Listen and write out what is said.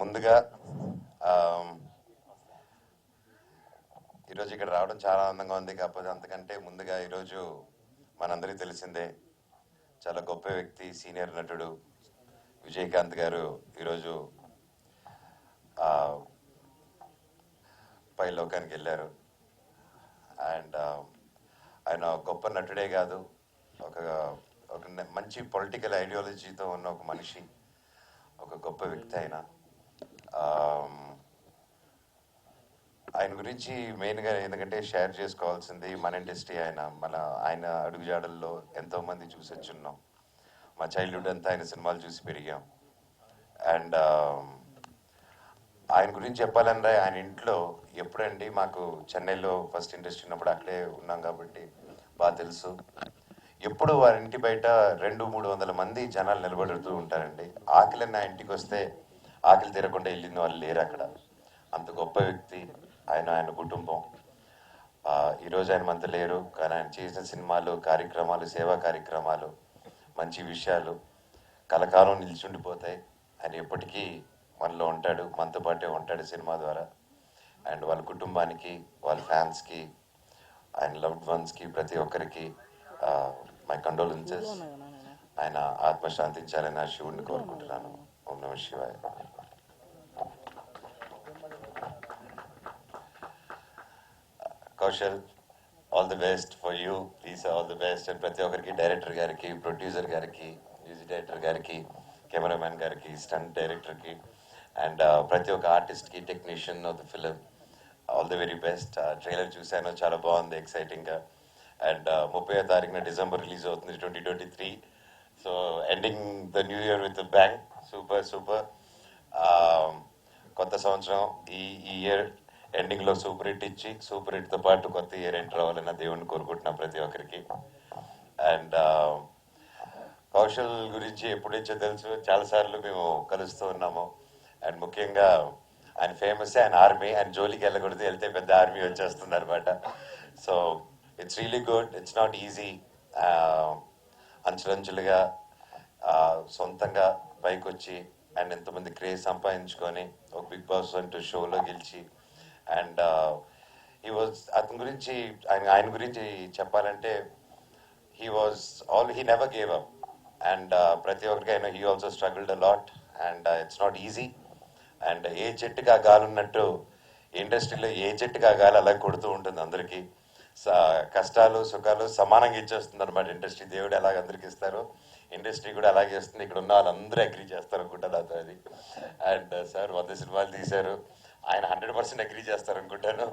ముందుగా ఈరోజు ఇక్కడ రావడం చాలా ఆనందంగా ఉంది. కాకపోతే అంతకంటే ముందుగా ఈరోజు మనందరికీ తెలిసిందే చాలా గొప్ప వ్యక్తి సీనియర్ నటుడు విజయకాంత్ గారు ఈరోజు పై లోకానికి వెళ్ళారు. అండ్ ఆయన గొప్ప నటుడే కాదు. ఒక ఒక మంచి పొలిటికల్ ఐడియాలజీతో ఉన్న ఒక మనిషి ఒక గొప్ప వ్యక్తి ఆయన. ఆయన గురించి మెయిన్గా ఎందుకంటే షేర్ చేసుకోవాల్సింది మన ఇండస్ట్రీ ఆయన మన ఆయన అడుగుజాడల్లో ఎంతో మంది చూసి వచ్చున్నాం. మా చైల్డ్హుడ్ అంతా ఆయన సినిమాలు చూసి పెరిగాం. అండ్ ఆయన గురించి చెప్పాలంటే ఆయన ఇంట్లో ఎప్పుడండి మాకు చెన్నైలో ఫస్ట్ ఇండస్ట్రీ ఉన్నప్పుడు అక్కడే ఉన్నాం కాబట్టి బాగా తెలుసు. ఎప్పుడు వారి ఇంటి బయట రెండు మూడు వందల మంది జనాలు నిలబడుతూ ఉంటారండి. ఆకలి నా ఇంటికి వస్తే ఆకలి తీరకుండా వెళ్ళింది వాళ్ళు లేరు అక్కడ. అంత గొప్ప వ్యక్తి. ఆయన ఆయన కుటుంబం. ఈరోజు ఆయన మనతో లేరు కానీ ఆయన చేసిన సినిమాలు కార్యక్రమాలు సేవా కార్యక్రమాలు మంచి విషయాలు కలకాలం నిలిచుండిపోతాయి. ఆయన ఎప్పటికీ మనలో ఉంటాడు మనతో పాటే ఉంటాడు సినిమా ద్వారా. అండ్ వాళ్ళ కుటుంబానికి వాళ్ళ ఫ్యాన్స్కి ఆయన లవ్డ్ వన్స్కి ప్రతి ఒక్కరికి మై కండోలెన్సెస్ ఆయన ఆత్మ శాంతించాలని ఆ శివుడిని కోరుకుంటున్నాను. ఓం నమ శివాయ. Kaushal all the best for you please all the best and ప్రతి ఒక్కరికి డైరెక్టర్ గారికి ప్రొడ్యూసర్ గారికి మ్యూజిక్ డైరెక్టర్ గారికి కెమెరామ్యాన్ గారికి స్టంట్ డైరెక్టర్కి అండ్ ప్రతి ఒక్క ఆర్టిస్ట్కి technician of the film all the very best trailer చూశాను చాలా బాగుంది ఎక్సైటింగ్గా అండ్ ముప్పై తారీఖున డిసెంబర్ రిలీజ్ అవుతుంది twenty twenty three so ending the new year with bang super super కొత్త సంవత్సరం ఈ ఈ ఇయర్ ఎండింగ్లో సూపర్ హిట్ ఇచ్చి సూపర్ హిట్తో పాటు కొత్త ఇయర్ ఎంటర్ అవ్వాలని దేవుణ్ణి కోరుకుంటున్నా ప్రతి ఒక్కరికి. అండ్ uh, కౌశల్ గురించి ఎప్పుడైతే తెలుసు చాలా సార్లు మేము కలుస్తూ ఉన్నాము. అండ్ ముఖ్యంగా ఆయన ఫేమస్ ఆయన ఆర్మీ ఆయన జోలికి వెళ్ళకూడదు వెళ్తే పెద్ద ఆర్మీ వచ్చేస్తుంది అనమాట so it's really good it's not easy అంచులంచులుగా సొంతంగా పైకి వచ్చి అండ్ ఎంతమంది క్రేజ్ సంపాదించుకొని ఒక బిగ్ బాస్ అంటూ షోలో గెలిచి అండ్ ఈ వాజ్ అతని గురించి ఆయన ఆయన గురించి చెప్పాలంటే he was all he never gave up and ప్రతి ఒక్కరికి ఆయన he also struggled a lot and it's not easy and ఏ చెట్టుకి ఆ గాలి ఉన్నట్టు ఇండస్ట్రీలో ఏ చెట్టుకి ఆ గాలి అలా కొడుతూ ఉంటుంది అందరికీ. కష్టాలు సుఖాలు సమానంగా ఇచ్చేస్తుంది అనమాట ఇండస్ట్రీ. దేవుడు ఎలాగ అందరికి ఇస్తారు ఇండస్ట్రీ కూడా అలాగే ఇస్తుంది ఇక్కడ ఉన్న వాళ్ళందరూ అగ్రీ చేస్తారు అనుకుంటా నాతో అది అండ్ సార్ వంద సినిమాలు తీశారు. ఆయన హండ్రెడ్ పర్సెంట్ అగ్రీ చేస్తారు అనుకుంటాను.